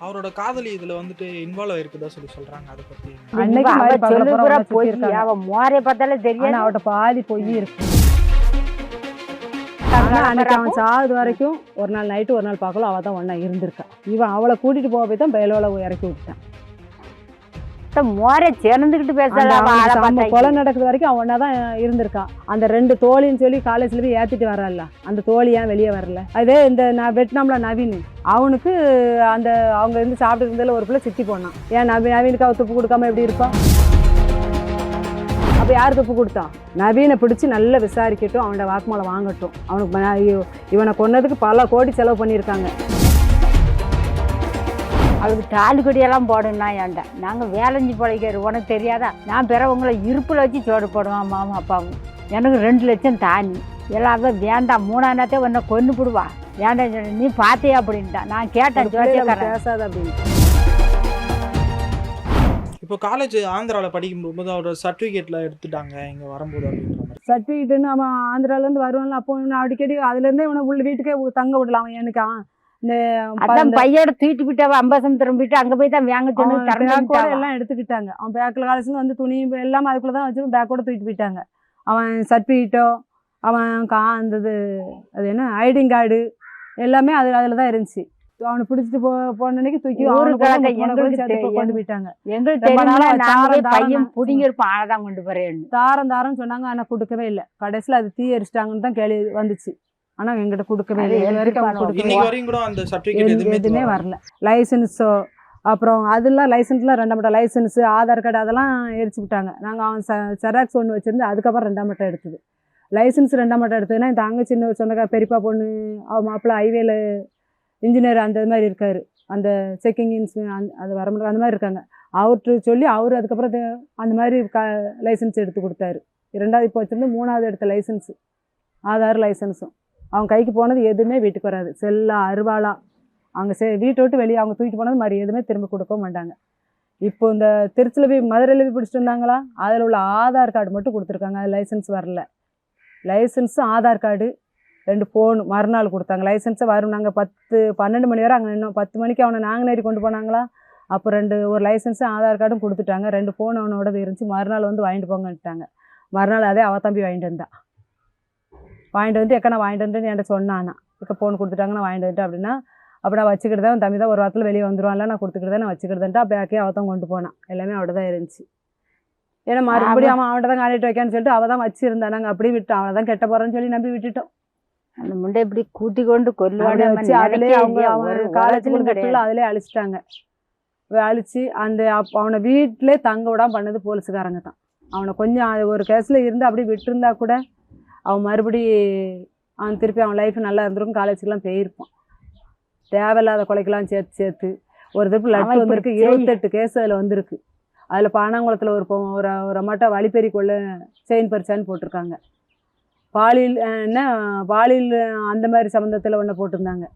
அவரோட காதலி இதுல வந்துட்டு இன்வால்வ் ஆயிருக்குதா சொல்லி சொல்றாங்க அதை பத்தி. அன்னைக்கு அவ மாதிரி அவனை பொய். அவ மோரை பார்த்தாலே தெரியாது. அவட்ட பாதி பொய் இருக்கு. அன்னைக்கு அவன் சாகுது வரைக்கும் ஒரு நாள் நைட்டு ஒரு நாள் பார்க்கல அவ தான் ஒண்ணா இருந்திருக்கா. இவன் அவளை கூட்டிட்டு போக போய் தான் பயலோல இறக்கி விட்டான் மோரை சேர்ந்துக்கிட்டு அந்த பேசல அவ அவனுக்கு ஆளை சம்பவம் பார்த்தா கொலை நடக்குது வரைக்கும் அவன் தான் இருந்திருக்கான் அந்த ரெண்டு தோழின்னு சொல்லி காலேஜ்ல போய் ஏத்திட்டு வரல அந்த தோழி ஏன் வெளியே வரல? அதே இந்த நான் வெட்னாம்ல நவீன். அவனுக்கு அந்த அவங்க இருந்து சாப்பிட்டு இருந்ததுல ஒரு பிள்ளை சித்தி போனான். ஏன் நவீன் நவீனுக்கு அவ துப்பு கொடுக்காம எப்படி இருப்பான் அப்ப யார் துப்பு கொடுத்தா? நவீனை பிடிச்சு நல்லா விசாரிக்கட்டும் அவனோட வாக்குமூலம் வாங்கட்டும். அவனுக்கு இவனை கொன்னதுக்கு பல கோடி செலவு பண்ணியிருக்காங்க. அவளுக்கு தாலி கொடியெல்லாம் போடணும்னா ஏன்டா? நாங்கள் வேலைஞ்சி பிழைக்கிறது உனக்கு தெரியாதா? நான் பிறவங்களை இருப்பில் வச்சு சோறு போடுவான் மாமா அப்பாவும். எனக்கு ரெண்டு லட்சம் தானி. எல்லாரும் வேண்டாம் மூணாயிரத்தே உன்னை கொண்டு போடுவா. வேண்டாம் சொன்னேன். நீ பார்த்தியா அப்படின்ட்டா. நான் கேட்டேன் ஜோசியக்காரன். பேசாத அப்படின்னு. இப்போ காலேஜ் ஆந்திரால படிக்கும் போது அவரோட சர்டிபிகேட்ல எடுத்துட்டாங்க இங்க வரும்போது அப்படின்ற மாதிரி. சர்டிஃபிகேட்டுன்னு அவன் ஆந்திராலேருந்து வருவான்ல அப்போ இவனை அடிக்கடி அதுலேருந்தே இவனை உள்ள வீட்டுக்கே தங்க விடலாம் அவன் எனக்கு. அதான் பையோட தூக்கிட்டு போயிட்டாவ அம்பாசம் திரும்பிட்டு அங்கே போய் தான் வாங்க சொன்னது. எல்லாம் எடுத்துக்கிட்டாங்க. அவன் பேக்கில் காலேஜ்ல வந்து துணி எல்லாம் அதுக்குள்ள தான் வச்சு பேக்கோட தூக்கிட்டு போயிட்டாங்க. அவன் சர்டிஃபிகேட்டோ அவன் கா அந்த இது அது என்ன ஐடிங் கார்டு எல்லாமே அது அதில் தான் இருந்துச்சு. அவனை பிடிச்சிட்டு போ போன அன்னைக்கு தூக்கி கொண்டு போயிட்டாங்க. பையன். புடிங்கிருப்போம் ஆளை தான் கொண்டு போறேன்னு. தாரம் தாரம் சொன்னாங்க ஆனால் கொடுக்கவே இல்லை. கடைசியில் அது தீ எரிச்சிட்டாங்கன்னு தான் கேள்வி வந்துச்சு. ஆனால் எங்கிட்ட கொடுக்கவே இல்லை. எதுவுமே வரல. லைசன்ஸோ அப்புறம் அதெல்லாம் லைசன்ஸ்லாம் ரெண்டாம் மட்டம் லைசன்ஸு ஆதார் கார்டு அதெல்லாம் எரிச்சு விட்டாங்க. நாங்கள் அவன் ச செராக்ஸ் ஒன்று வச்சிருந்து அதுக்கப்புறம் ரெண்டாம் மட்டம் எடுத்தது. லைசன்ஸ் ரெண்டாம் மட்டம் எடுத்ததுன்னா என் தங்கச்சி சின்ன சொந்தக்கார பெரியப்பா பொண்ணு அவன் மாப்பிள்ளை ஹைவேல இன்ஜினியர் அந்த இது மாதிரி இருக்காரு. அந்த செக்கிங் இன்ஸ் அது வர முடியும் அந்த மாதிரி இருக்காங்க. அவர்கிட்ட சொல்லி அவர் அதுக்கப்புறம் அது- அந்த மாதிரி க லைசன்ஸ் எடுத்து கொடுத்தாரு. இரண்டாவது இப்போ வச்சிருந்து மூணாவது எடுத்த லைசன்ஸு ஆதார் லைசன்ஸும் அவங்க கைக்கு போனது எதுவுமே வீட்டுக்கு வராது. செல்லா அருவாளா அவங்க செ வீட்டை விட்டு வெளியே அவங்க தூக்கிட்டு போனது மாதிரி எதுவுமே திரும்ப கொடுக்க மாட்டாங்க. இப்போ இந்த திருச்சியில் போய் மதுரையில் போய் பிடிச்சிட்டு வந்தாங்களா? அதில் உள்ள ஆதார் கார்டு மட்டும் கொடுத்துருக்காங்க. அது லைசன்ஸ் வரல. லைசன்ஸும் ஆதார் கார்டு ரெண்டு ஃபோனு மறுநாள் கொடுத்தாங்க. லைசன்ஸை வரும். நாங்கள் பத்து பன்னெண்டு மணி வரை அங்கே நின்னோம். பத்து மணிக்கு அவனை நாங்கநேரி கொண்டு போனாங்களா? அப்போ ரெண்டு ஒரு லைசன்ஸும் ஆதார் கார்டும் கொடுத்துட்டாங்க. ரெண்டு ஃபோன் அவனோடது இருந்துச்சு. மறுநாள் வந்து வாங்கிட்டு போங்கன்ட்டாங்க. மறுநாள் அதே அவ தம்பி வாங்கிட்டு வந்தான் வாங்கிட்டு வந்து எக்கா நான் வாங்கிட்டு வந்துட்டு என்கிட்ட சொன்னானா. இப்போ ஃபோன் கொடுத்துட்டாங்க நான் வாங்கிட்டு வந்துட்டேன் அப்படின்னா அப்போ நான் வச்சுக்கிட்டு தான் தம்பி தான் ஒரு வாரத்தில் வெளியே வந்துருவான்ல நான் கொடுத்துக்கிட்டு நான் வச்சுக்கிட்டு பேக்கே அவள் தான் கொண்டு போனான். எல்லாமே அவட தான் இருந்துச்சு. ஏன்னா மறுபடியும் அவன் அவன்கிட்ட தான் காட்டிட்டு வைக்கான்னு சொல்லிட்டு அவள் தான் வச்சிருந்தா. நாங்கள் அப்படியே விட்டோம். அவளை தான் கெட்ட போகிறேன்னு சொல்லி நம்பி விட்டுட்டோம். அந்த முண்டை இப்படி கூட்டி கொண்டு அப்படியே வச்சு அதிலே அவங்க அவன் காலேஜ் கிடையாது. அதிலே அழிச்சிட்டாங்க. அழிச்சு அந்த அவனை வீட்டிலே தங்க விடாம பண்ணது போலீஸுக்காரங்க தான். அவனை கொஞ்சம் ஒரு கேஸில் இருந்து அப்படியே விட்டுருந்தா கூட அவன் மறுபடி அவன் திருப்பி அவன் லைஃப் நல்லா இருந்திருக்கும் காலேஜுக்கெல்லாம் போயிருப்பான். தேவையில்லாத கொலைக்கெல்லாம் சேர்த்து சேர்த்து. ஒரு திருப்பி லட்டு வந்திருக்கு இருபத்தெட்டு கேஸ் அதில் வந்திருக்கு. அதில் பானாங்குளத்தில் ஒரு ஒரு ஒரு அம்மாட்ட வழிப்பறி கொள்ள செயின் பறிச்சான்னு போட்டிருக்காங்க. பாலியல் என்ன பாலியல் அந்த மாதிரி சம்மந்தத்தில் ஒன்று போட்டிருந்தாங்க.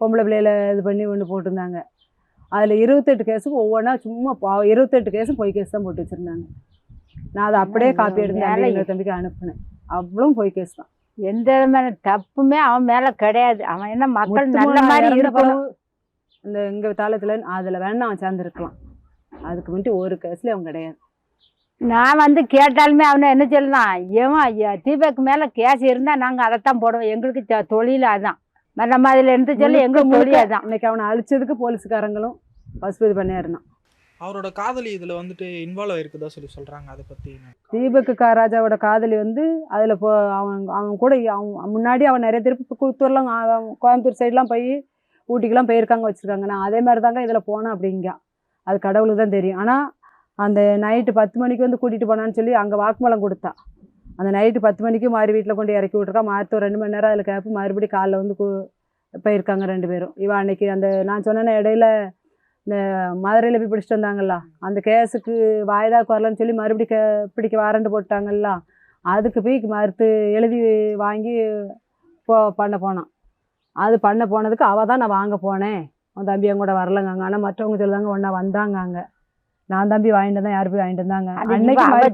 பொம்பளை பிள்ளையில இது பண்ணி ஒன்று போட்டிருந்தாங்க. அதில் இருபத்தெட்டு கேஸுக்கு ஒவ்வொன்றா சும்மா பா இருபத்தெட்டு கேஸும் பொய் கேஸ் தான் போட்டு வச்சுருந்தாங்க. நான் அதை அப்படியே காப்பி எடுத்து தம்பிக்கு அனுப்புனேன். அவ்வளோ பொய் தான் எந்த விதமான தப்புமே அவன் மேல கிடையாது. அவன் என்ன மக்கள் நல்ல மாதிரி இருக்கணும். இந்த எங்கள் தாளத்தில் அதில் வேணா அவன் சேர்ந்துருக்கலாம். அதுக்கு முன்னாடி ஒரு கேஸ்லேயும் அவன் கிடையாது. நான் வந்து கேட்டாலுமே அவனை என்ன சொல்லலாம் ஏமா தீபக் மேல கேஸ் இருந்தா நாங்க அதைத்தான் போடுவோம். எங்களுக்கு தொழில் அதான். மற்ற மாதிரில இருந்து சொல்லி எங்களுக்கு தொழில் அதான். இன்னைக்கு அவனை அழிச்சதுக்கு போலீஸ்காரங்களும் பசுபதி பண்ணியிருந்தான். அவரோட காதலி இதுல வந்துட்டு இன்வால்வ் ஆயிருக்குதா சொல்லி சொல்றாங்க. அதை பத்தி தீபக் காராஜாவோட காதலி வந்து அதில் இப்போ அவன் அவன் கூட அவன் முன்னாடி அவன் நிறைய திருப்பி கூத்தூர்லாம் அவன் கோயம்புத்தூர் சைட்லாம் போய் ஊட்டிக்கெல்லாம் போயிருக்காங்க வச்சுருக்காங்க நான் அதே மாதிரி தாங்க இதில் போனேன் அப்படிங்க. அது கடவுளுக்கு தான் தெரியும். ஆனால் அந்த நைட்டு பத்து மணிக்கு வந்து கூட்டிகிட்டு போனான்னு சொல்லி அங்கே வாக்குமூலம் கொடுத்தா. அந்த நைட்டு பத்து மணிக்கு மாறி வீட்டில் கொண்டு இறக்கி விட்ருக்கா மாற்றி ஒரு ரெண்டு மணி நேரம் அதில் கேப்பு மறுபடியும் காலைல வந்து போயிருக்காங்க ரெண்டு பேரும். இவன் அன்னைக்கு அந்த நான் சொன்னேனே இடையில இந்த மதுரையில் போய் பிடிச்சிட்டு வந்தாங்கல்ல அந்த கேஸுக்கு வாய்தாக்கு வரலன்னு சொல்லி மறுபடியும் கே பிடிக்க வாரண்ட் போட்டாங்கல்ல அதுக்கு போய் மறுத்து எழுதி வாங்கி போ பண்ண போனான். அது பண்ண போனதுக்கு அவள் தான் நான் வாங்க போனேன். உன் தம்பி என் கூட வரலங்க ஆனால் மற்றவங்க சொல்லுதாங்க ஒன்றா வந்தாங்க நான் தம்பி வாங்கிட்டு தான் யார் போய் வாங்கிட்டு வந்தாங்க. அன்னைக்கு மாதிரி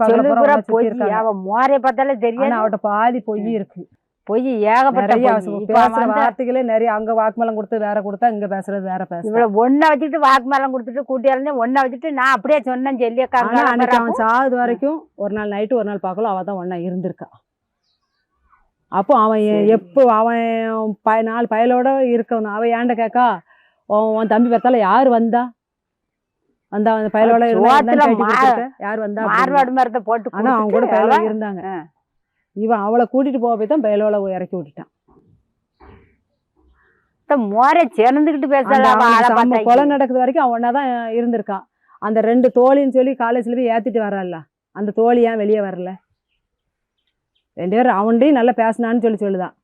மோரை பார்த்தாலே அவட்ட பாதி பொய் இருக்கு. பொய் ஏகப்பட்ட வார்த்தைகளே நிறைய அங்க வாக்குமூலம் கொடுத்து வேற கொடுத்தா இங்க பேசுறது வேற பேசுறேன் இவ்வளவு ஒன்றை வச்சுட்டு வாக்கு மேலம் கொடுத்துட்டு கூட்டி இறந்து ஒன்றை வச்சுட்டு நான் அப்படியே சொன்னேன் அன்னைக்கு அவன் சாகுது வரைக்கும் ஒரு நாள் நைட்டு ஒரு நாள் பார்க்கல அவ தான் ஒண்ணா இருந்திருக்கா அப்போ அவன். எப்போ அவன் ப நாலு பயலோட இருக்கணும் அவன் ஏன்ட கேக்கா உன் தம்பி பார்த்தால யார் வந்தா வந்தா அந்த பயலோட? யார் வந்தா. மார்வாடு மரத்தை போட்டு ஆனா அவன் கூட பயலோட இருந்தாங்க. இவன் அவளை கூட்டிட்டு போக போய் தான் பயலோட இறக்கி விட்டுட்டான். மோரை சேர்ந்துக்கிட்டு அந்த பேசல அவ அவனுக்கு ஆளை செம்ம பார்த்தா கொலை நடக்குது வரைக்கும் அவன் ஒன்னாதான் இருந்திருக்கான். அந்த ரெண்டு தோழின்னு சொல்லி காலேஜ்ல போய் ஏத்திட்டு வரல அந்த தோழி ஏன் வெளியே வரல? ரெண்டு பேரும் அவன்டையும் நல்லா பேசினான்னு சொல்லி சொல்லுதான்.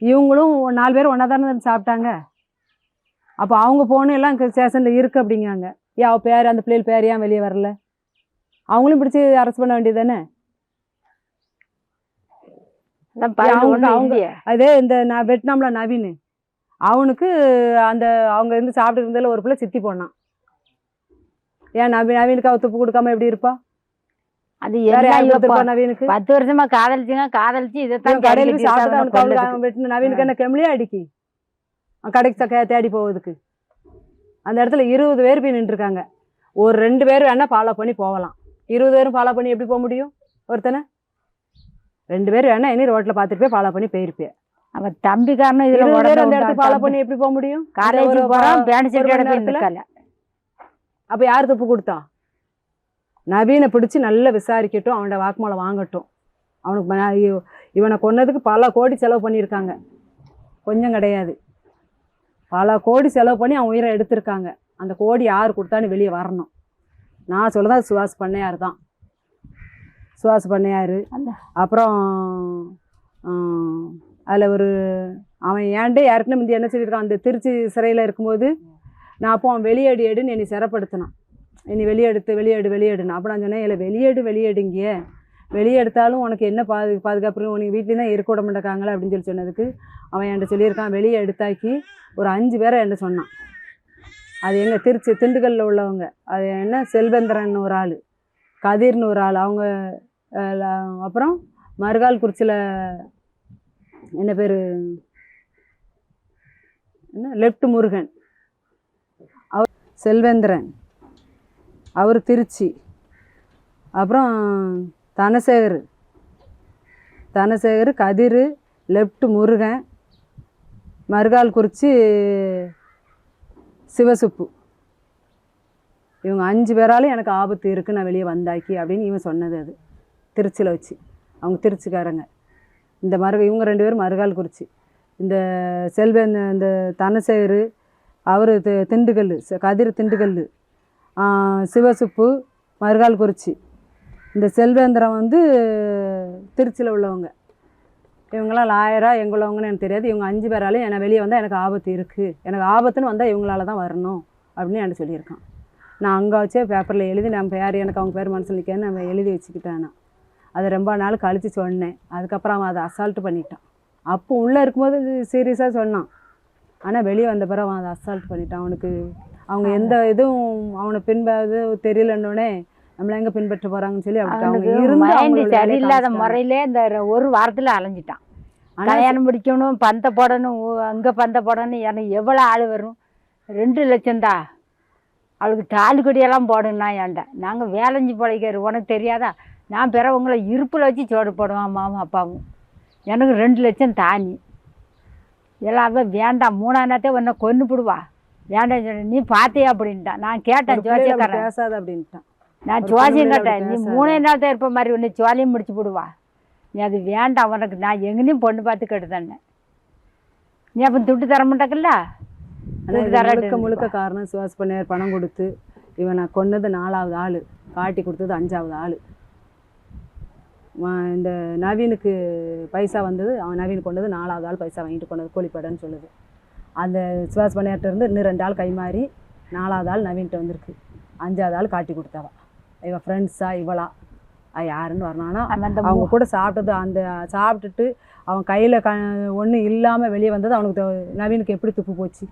இவங்களும் நாலு பேர் ஒன்றா தானே சாப்பிட்டாங்க? அப்போ அவங்க போன எல்லாம் ஸ்டேஷனில் இருக்கு அப்படிங்காங்க ஏன் அவ பேர் அந்த பிள்ளைகள் பேர் ஏன் வெளியே வரல? அவங்களும் பிடிச்சி அரெஸ்ட் பண்ண வேண்டியது தானே அதான் பதில் அவங்க- ஒண்ணும் அவங்க- இல்லையே. அதே இந்த நான் வெட்னாம்ல நவீன். அவனுக்கு அந்த அவங்க இருந்து சாப்பிட்டு இருந்ததில் ஒரு பிள்ளை சித்தி போனான் ஏன் நவீன் நவீனுக்கு அவ துப்பு கொடுக்காம எப்படி இருப்பா? அது நவீனுக்கு? பத்து வருஷமா காதலிச்சுங்க காதலிச்சு இதைத்தான் கடையில சாப்பிட்டு நவீனுக்கு என்ன கெமிலியே அடிக்கி? கடைக்கு தேடி போவதுக்கு. அந்த இடத்துல இருபது பேர் போய் நின்றுருக்காங்க. ஒரு ரெண்டு பேர் வேணா ஃபாலோ பண்ணி போகலாம். இருபது பேரும் ஃபாலோ பண்ணி எப்படி போக முடியும்? ஒருத்தனை? ரெண்டு பேர் வேணா இனி ரோட்ல பார்த்துட்டு போய் ஃபாலோ பண்ணி போயிருப்பேன் அவன் தம்பிக்காரனும் இதுல இருபது பேர் அந்த இடத்துக்கு ஃபாலோ பண்ணி எப்படி போக முடியும்? காலேஜ் போறோம் பேண்ட் நேரத்துல? நிக்கல அப்போ யார் தப்பு கொடுத்தா? நவீனை பிடிச்சி நல்லா விசாரிக்கட்டும் அவனோட வாக்குமூலம் வாங்கட்டும். அவனுக்கு இவனை கொன்னதுக்கு பல கோடி செலவு பண்ணியிருக்காங்க. கொஞ்சம் கிடையாது. பல கோடி செலவு பண்ணி அவன் உயிரை எடுத்திருக்காங்க. அந்த கோடி யார் கொடுத்தான்னு வெளியே வரணும். நான் சொல்லதான் சுவாஸ் பண்ணையார் தான். சுவாஸ் பண்ணையார். அப்புறம் அதில் ஒரு அவன் ஏன்டே யாருக்குன்னு முந்தி என்ன சொல்லியிருக்கான்? அந்த திருச்சி சிறையில் இருக்கும்போது நான் அப்போ அவன் வெளியேடு எடுன்னு என்னை சிறப்படுத்தினான். என்னை வெளியெடுத்து வெளியேடு வெளியேடுன்னு. அப்போ நான் சொன்னேன் இல்லை வெளியேடு வெளியேடுங்க வெளியெடுத்தாலும் உனக்கு என்ன பாது பாதுகாப்பு? உனக்கு வீட்லேயும் தான் இருக்க விட மாட்டேக்காங்களே அப்படின்னு சொல்லி சொன்னதுக்கு அவன் என்கிட்ட சொல்லியிருக்கான். வெளியே எடுத்தாக்கி ஒரு அஞ்சு பேரை என்கிட்ட சொன்னான். அது எங்கள் திருச்சி திண்டுக்கல்லில் உள்ளவங்க. அது என்ன? செல்வேந்திரன் ஒரு ஆள் கதிர்னு ஒரு ஆள். அவங்க அப்புறம் மறுகால் குறிச்சியில் என்ன பேர்? என்ன? லெஃப்ட் முருகன். அவர் செல்வேந்திரன். அவர் திருச்சி. அப்புறம் தனசேகர். தனசேகர் கதிர் லெஃப்ட் முருகன். மறுகால் குறிச்சி சிவசுப்பு. இவங்க அஞ்சு பேராலும் எனக்கு ஆபத்து இருக்குது நான் வெளியே வந்தாக்கி அப்படின்னு இவன் சொன்னது அது. திருச்சியில் வச்சு. அவங்க திருச்சிக்காரங்க. இந்த மருக இவங்க ரெண்டு பேரும் மறுகால் குறிச்சி. இந்த செல்வன் இந்த தனசேகர் அவர் திண்டுக்கல் ச- கதிர் திண்டுக்கல் சிவசுப்பு மறுகால் குறிச்சி. இந்த செல்வேந்திரம் வந்து திருச்சியில் உள்ளவங்க. இவங்களாம் லாயரா எங்குள்ளவங்கன்னு எனக்கு தெரியாது. இவங்க அஞ்சு பேராலையும் என்னை வெளியே வந்தால் எனக்கு ஆபத்து இருக்குது எனக்கு ஆபத்துன்னு வந்தால் இவங்களால தான் வரணும் அப்படின்னு என்கிட்ட சொல்லியிருக்கான். நான் அங்கே வச்சே பேப்பரில் எழுதி நான் பேர் எனக்கு அவங்க பேர் மனசில் நிற்கன்னு நான் எழுதி வச்சுக்கிட்டேன் நான். அதை ரொம்ப நாள் கழித்து சொன்னேன். அதுக்கப்புறம் அவன் அதை அசால்ட்டு பண்ணிட்டான். அப்போ உள்ளே இருக்கும்போது சீரியஸாக சொன்னான். ஆனால் வெளியே வந்த பிறகு அவன் அதை அசால்ட் பண்ணிட்டான். அவனுக்கு அவங்க எந்த இதுவும் அவனை பின்ப இது தெரியலன்னொடனே நம்மள எங்கே பின்பற்ற போகிறாங்கன்னு சொல்லி அப்படி அவங்க இருந்து சரியில்லாத. முறையிலே இந்த ஒரு வாரத்துல அலைஞ்சிட்டான். கல்யாணம் முடிக்கணும் பந்த போடணும் அங்க பந்த போடணும் எனக்கு எவ்வளோ ஆள் வரும்? ரெண்டு லட்சம்தா அவளுக்கு தாலி கொடியெல்லாம் போடணும்னா ஏன்டா? நாங்கள் வேலைஞ்சி பிழைக்கிறது உனக்கு தெரியாதா? நான் பிறவங்கள இருப்பில் வச்சு சோடு போடுவான் மாமா அப்பாவும். எனக்கு ரெண்டு லட்சம் தானி. எல்லாம் வேண்டாம் மூணாயிரத்தே உன்னை கொன்று விடுவா வேண்டாம் சொன்னேன். நீ பார்த்தியா அப்படின்ட்டான். நான் கேட்டேன் ஜோசியக்காரன். பேசாத அப்படின்ட்டான். நான் ஜோசியம் கேட்டேன் நீ. மூணே நாள் தான் இருப்ப மாதிரி உன்னை ஜோலியும் முடிச்சு விடுவா நீ அது வேண்டாம் உனக்கு நான் எங்கேயும் பொண்ணு பார்த்து கெடுதானே நீ அப்போ துட்டு தர மாட்டாக்கல்ல? முழுக்க முழுக்க. காரணம் சுவாஸ் பண்ணையார் பணம் கொடுத்து இவனை கொன்னது நாலாவது ஆள் காட்டி கொடுத்தது அஞ்சாவது ஆள். இந்த நவீனுக்கு பைசா வந்தது அவன் நவீன் கொண்டது நாலாவது ஆள் பைசா வாங்கிட்டு கொண்டது கோழிப்படன்னு சொல்லுது. அந்த சுவாஸ் பண்ணையார்ட்ட இருந்து இன்னும் ரெண்டு ஆள் கை மாறி நாலாவது ஆள் நவீன்கிட்ட வந்திருக்கு. அஞ்சாவது ஆள் காட்டி கொடுத்தவ. இவன் ஃப்ரெண்ட்ஸா இவளா? அது யாருன்னு வரணும்னா அவங்க கூட சாப்பிட்டது அந்த சாப்பிட்டுட்டு அவன் கையில் க ஒன்றும் இல்லாமல் வெளியே வந்தது அவனுக்கு நவீனுக்கு எப்படி துப்பு போச்சு?